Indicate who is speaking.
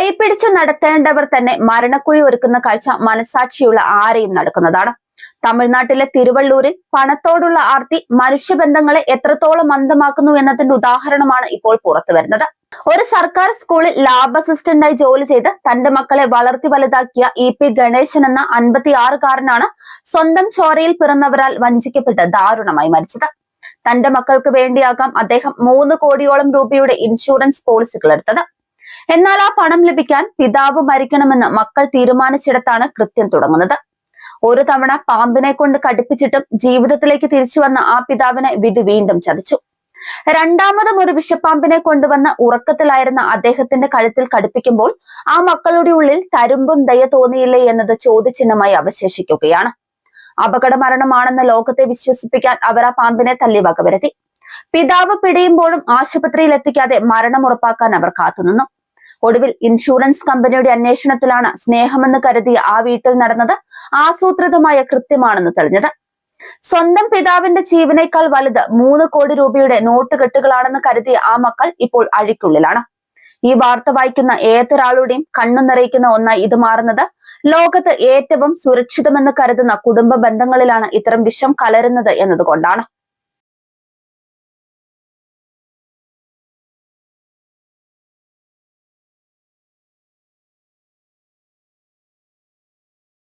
Speaker 1: കൈപിടിച്ചു നടത്തേണ്ടവർ തന്നെ മരണക്കുഴി ഒരുക്കുന്ന കാഴ്ച മനസാക്ഷിയുള്ള ആരെയും നടക്കുന്നതാണ്. തമിഴ്നാട്ടിലെ തിരുവള്ളൂരിൽ പണത്തോടുള്ള ആർത്തി മനുഷ്യബന്ധങ്ങളെ എത്രത്തോളം മന്ദമാക്കുന്നു എന്നതിന്റെ ഉദാഹരണമാണ് ഇപ്പോൾ പുറത്തു വരുന്നത്. ഒരു സർക്കാർ സ്കൂളിൽ ലാബ് അസിസ്റ്റന്റായി ജോലി ചെയ്ത് തന്റെ മക്കളെ വളർത്തി വലുതാക്കിയ ഇ പി ഗണേശൻ എന്ന അൻപത്തിയാറുകാരനാണ് സ്വന്തം ചോരയിൽ പിറന്നവരാൽ വഞ്ചിക്കപ്പെട്ട് ദാരുണമായി മരിച്ചത്. തന്റെ മക്കൾക്ക് വേണ്ടിയാകാം അദ്ദേഹം മൂന്ന് കോടിയോളം രൂപയുടെ ഇൻഷുറൻസ് പോളിസികൾ എടുത്തത്. എന്നാൽ ആ പണം ലഭിക്കാൻ പിതാവ് മരിക്കണമെന്ന് മക്കൾ തീരുമാനിച്ചിടത്താണ് കൃത്യം തുടങ്ങുന്നത്. ഒരു തവണ പാമ്പിനെ കൊണ്ട് കടിപ്പിച്ചിട്ടും ജീവിതത്തിലേക്ക് തിരിച്ചു വന്ന ആ പിതാവിനെ വിധി വീണ്ടും ചതിച്ചു. രണ്ടാമതും ഒരു വിഷപ്പാമ്പിനെ കൊണ്ടുവന്ന ഉറക്കത്തിലായിരുന്ന അദ്ദേഹത്തിന്റെ കഴുത്തിൽ കടുപ്പിക്കുമ്പോൾ ആ മക്കളുടെ ഉള്ളിൽ തരുമ്പും ദയ തോന്നിയില്ലേ എന്നത് ചോദ്യചിഹ്നമായി അവശേഷിക്കുകയാണ്. അപകട മരണമാണെന്ന് ലോകത്തെ വിശ്വസിപ്പിക്കാൻ അവർ ആ പാമ്പിനെ തല്ലി വകവരുത്തി. പിതാവ് പിടിയുമ്പോഴും ആശുപത്രിയിൽ എത്തിക്കാതെ മരണം ഉറപ്പാക്കാൻ അവർ കാത്തുനിന്നു. ഒടുവിൽ ഇൻഷുറൻസ് കമ്പനിയുടെ അന്വേഷണത്തിലാണ് സ്നേഹമെന്ന് കരുതിയ ആ വീട്ടിൽ നടന്നത് ആസൂത്രിതമായ കൃത്യമാണെന്ന് തെളിഞ്ഞത്. സ്വന്തം പിതാവിന്റെ ജീവനേക്കാൾ വലുത് മൂന്ന് കോടി രൂപയുടെ നോട്ട് കെട്ടുകളാണെന്ന് കരുതിയ ആ മക്കൾ ഇപ്പോൾ അഴിക്കുള്ളിലാണ്. ഈ വാർത്ത വായിക്കുന്ന ഏതൊരാളുടെയും കണ്ണു നിറയിക്കുന്ന ഒന്നായി ഇത് മാറുന്നത് ലോകത്ത് ഏറ്റവും സുരക്ഷിതമെന്ന് കരുതുന്ന കുടുംബ ബന്ധങ്ങളിലാണ് ഇത്തരം വിഷം കലരുന്നത് എന്നതുകൊണ്ടാണ്.